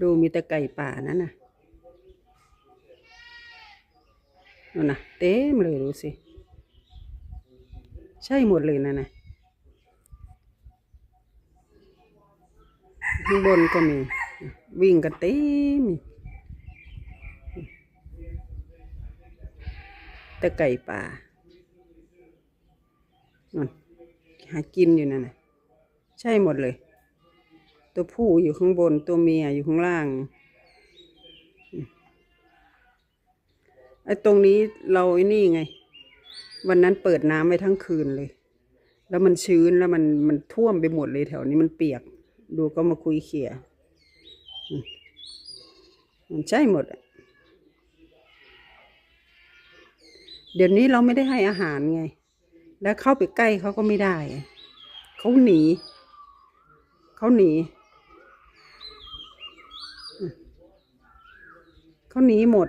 ดูมีแต่ไก่ป่านั่นน่ะนั่นน่ะเต็มเลยดูสิ ใช่หมดเลยนะนะข้างบนก็มี วิ่งกันเต็มแต่ไก่ป่านั่นหากินอยู่นั่นน่ะ ใช่หมดเลย ตัวผู้อยู่ข้างบนตัวเมียอยู่ข้างล่าง ไอ้ตรงนี้เราไอ้นี่ไง วันนั้นเปิดน้ำไว้ทั้งคืนเลย แล้วมันชื้นแล้วมันมันท่วมไปหมดเลยแถวนี้มันเปียก ดูก็มาคุยเขี่ยมันใช่หมด เดี๋ยวนี้เราไม่ได้ให้อาหารไง แล้วเข้าไปใกล้เขาก็ไม่ได้ เขาหนี เขาหนี เขาหนีหมด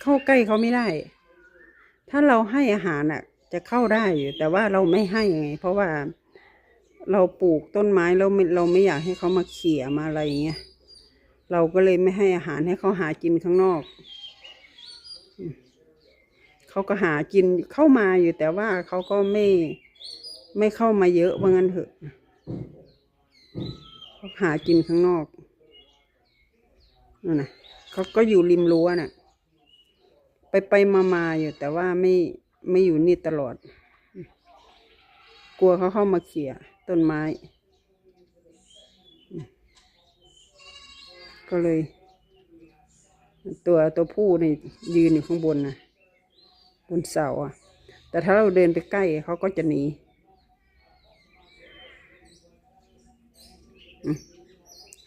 เข้าใกล้เขาไม่ได้ ถ้าเราให้อาหารอะ จะเข้าได้อยู่ แต่ว่าเราไม่ให้ไง เพราะว่าเราปลูกต้นไม้เราไม่เราไม่อยากให้เขามาเขี่ยมาอะไรอย่างเงี้ยเราก็เลยไม่ให้อาหารให้เขาหากินข้างนอกเขาก็หากินเข้ามาอยู่แต่ว่าเขาก็ไม่ไม่เข้ามาเยอะว่างั้นเถอะเขาหากินข้างนอกนั่นนะ เขาก็อยู่ริมรั้วน่ะ ไปไปมามาอยู่แต่ว่าไม่ไม่อยู่นี่ตลอด กลัวเขาเข้ามาเขี่ยต้นไม้ ก็เลย ตัวตัวผู้นี่ยืนอยู่ข้างบนนะบนเสาอะ แต่ถ้าเราเดินไปใกล้เขาก็จะหนี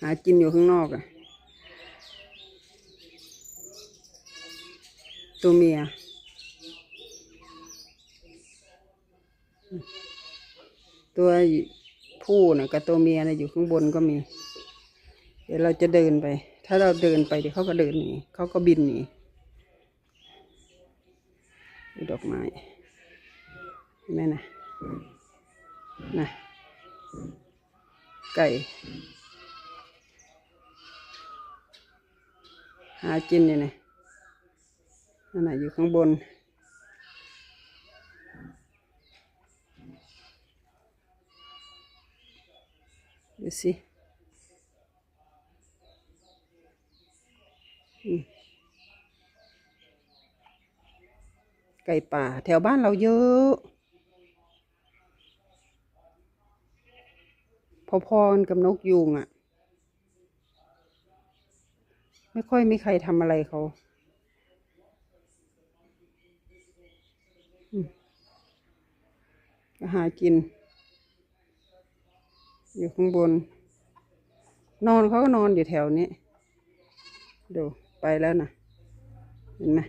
หากินอยู่ข้างนอกอะ ตัวเมีย ตัวผู้นะกับตัวเมียนะอยู่ข้างบนก็มี เดี๋ยวเราจะเดินไป ถ้าเราเดินไปเดี๋ยวเขาก็เดินหนีเขาก็บินหนีดูดอกไม้เห็นไหมนะนะไก่ หากินอยู่นะ นั่นน่ะอยู่ข้างบน ดูสิไก่ป่า แถวบ้านเราเยอะ พอๆกันกับนกยูงอะ่ะ ไม่ค่อยมีใครทำอะไรเขาอืม ก็หากิน อยู่ข้างบน นอนเขาก็นอนอยู่แถวนี้ ดูไปแล้วนะเห็นไหม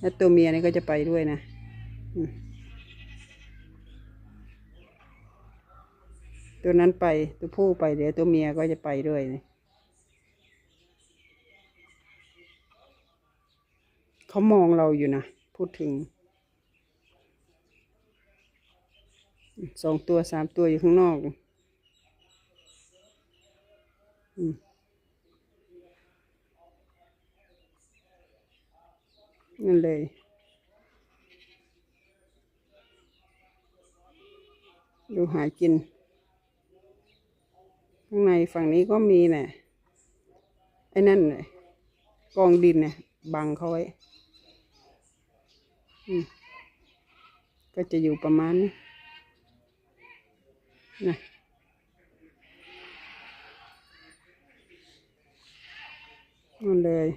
แล้วตัวเมียนี่ก็จะไปด้วยนะตัวนั้นไปตัวผู้ไปเดี๋ยวตัวเมียก็จะไปด้วยนี่เขามองเราอยู่นะ พูดถึง สองตัวสามตัวอยู่ข้างนอกอืมนั่นเลย ดูหากิน ข้างในฝั่งนี้ก็มีแหละไอ้นั่นเลยกองดินเนี่ยบังเขาไว้อืมก็จะอยู่ประมาณนี้ นะนั่นเลย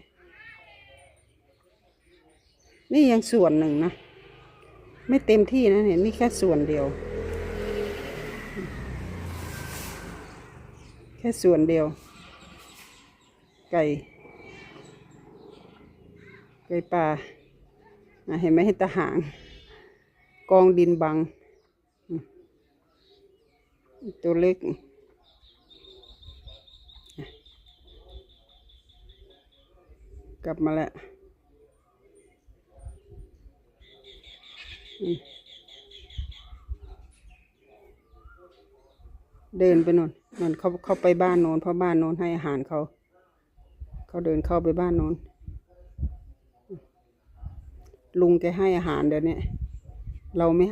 นี่ยังส่วนหนึ่งนะ ไม่เต็มที่นะเนี่ยนี่แค่ส่วนเดียว แค่ส่วนเดียว ไก่ ไก่ป่าเห็นไหมเห็นตะหาง กองดินบัง ตัวเล็ก กลับมาแล้วเดินไปนอนนอนเขาเขาไปบ้านโนนเพราะบ้านโนนให้อาหารเขา เขาเดินเข้าไปบ้านโน้นลุงแกให้อาหารเดี๋ยวนี้เราไม่